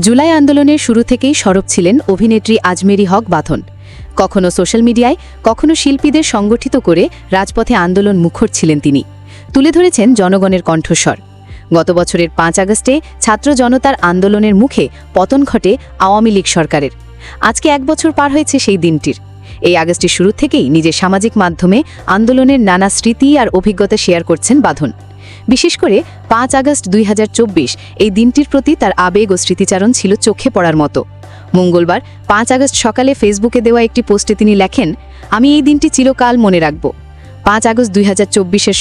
জুলাই আন্দোলনের শুরু থেকেই সরব ছিলেন অভিনেত্রী আজমেরি হক বাঁধন কখনো সোশ্যাল মিডিয়ায়, কখনো শিল্পীদের সংগঠিত করে রাজপথে আন্দোলন মুখর ছিলেন তিনি। তুলে ধরেছেন জনগণের কণ্ঠস্বর। গত বছরের পাঁচ আগস্টে ছাত্র জনতার আন্দোলনের মুখে পতন ঘটে আওয়ামী লীগ সরকারের। আজকে এক বছর পার হয়েছে সেই দিনটির। এই আগস্টের শুরু থেকেই নিজের সামাজিক মাধ্যমে আন্দোলনের নানা স্মৃতি আর অভিজ্ঞতা শেয়ার করছেন বাঁধন বিশেষ করে পাঁচ আগস্ট দুই হাজার চব্বিশ, এই দিনটির প্রতি তার আবেগ ও স্মৃতিচারণ ছিল চোখে পড়ার মতো। মঙ্গলবার পাঁচ আগস্ট সকালে ফেসবুকে দেওয়া একটি পোস্টে তিনি লেখেন, আমি এই দিনটি চিরকাল মনে রাখব। পাঁচ আগস্ট দুই হাজার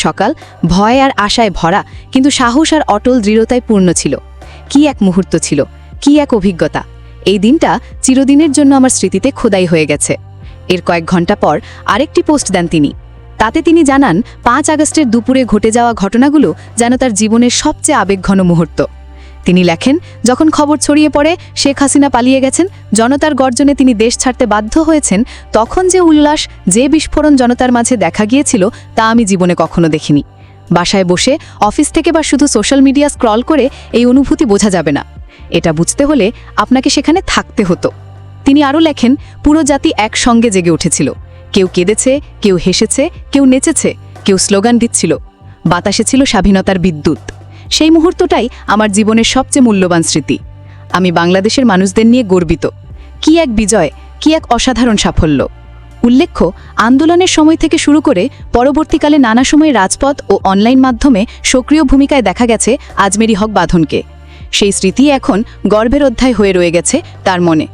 সকাল ভয় আর আশায় ভরা, কিন্তু সাহস আর অটল দৃঢ়তায় পূর্ণ ছিল। কি এক মুহূর্ত ছিল, কি এক অভিজ্ঞতা। এই দিনটা চিরদিনের জন্য আমার স্মৃতিতে খোদাই হয়ে গেছে। এর কয়েক ঘণ্টা পর আরেকটি পোস্ট দেন তিনি তাতে তিনি জানান, পাঁচ আগস্টের দুপুরে ঘটে যাওয়া ঘটনাগুলো যেন তার জীবনের সবচেয়ে আবেগঘন মুহূর্ত। তিনি লেখেন, যখন খবর ছড়িয়ে পড়ে, শেখ হাসিনা পালিয়ে গেছেন, জনতার গর্জনে তিনি দেশ ছাড়তে বাধ্য হয়েছেন, তখন যে উল্লাস, যে বিস্ফোরণ জনতার মাঝে দেখা গিয়েছিল, তা আমি জীবনে কখনো দেখিনি। বাসায় বসে, অফিস থেকে বা শুধু সোশ্যাল মিডিয়া স্ক্রল করে, এই অনুভূতি বোঝা যাবে না। এটা বুঝতে হলে আপনাকে সেখানে থাকতে হতো। তিনি আরও লেখেন, পুরো জাতি একসঙ্গে জেগে উঠেছিল। কেউ কেঁদেছে, কেউ হেসেছে, কেউ নেচেছে, কেউ স্লোগান দিচ্ছিল। বাতাসে ছিল স্বাধীনতার বিদ্যুৎ। সেই মুহূর্তটাই আমার জীবনের সবচেয়ে মূল্যবান স্মৃতি। আমি বাংলাদেশের মানুষদের নিয়ে গর্বিত। কি এক বিজয়, কি এক অসাধারণ সাফল্য। উল্লেখ্য, আন্দোলনের সময় থেকে শুরু করে পরবর্তীকালে নানা সময় রাজপথ ও অনলাইন মাধ্যমে সক্রিয় ভূমিকায় দেখা গেছে আজমেরি হক বাঁধনকে। সেই স্মৃতি এখন গর্বের অধ্যায় হয়ে রয়ে গেছে তার মনে।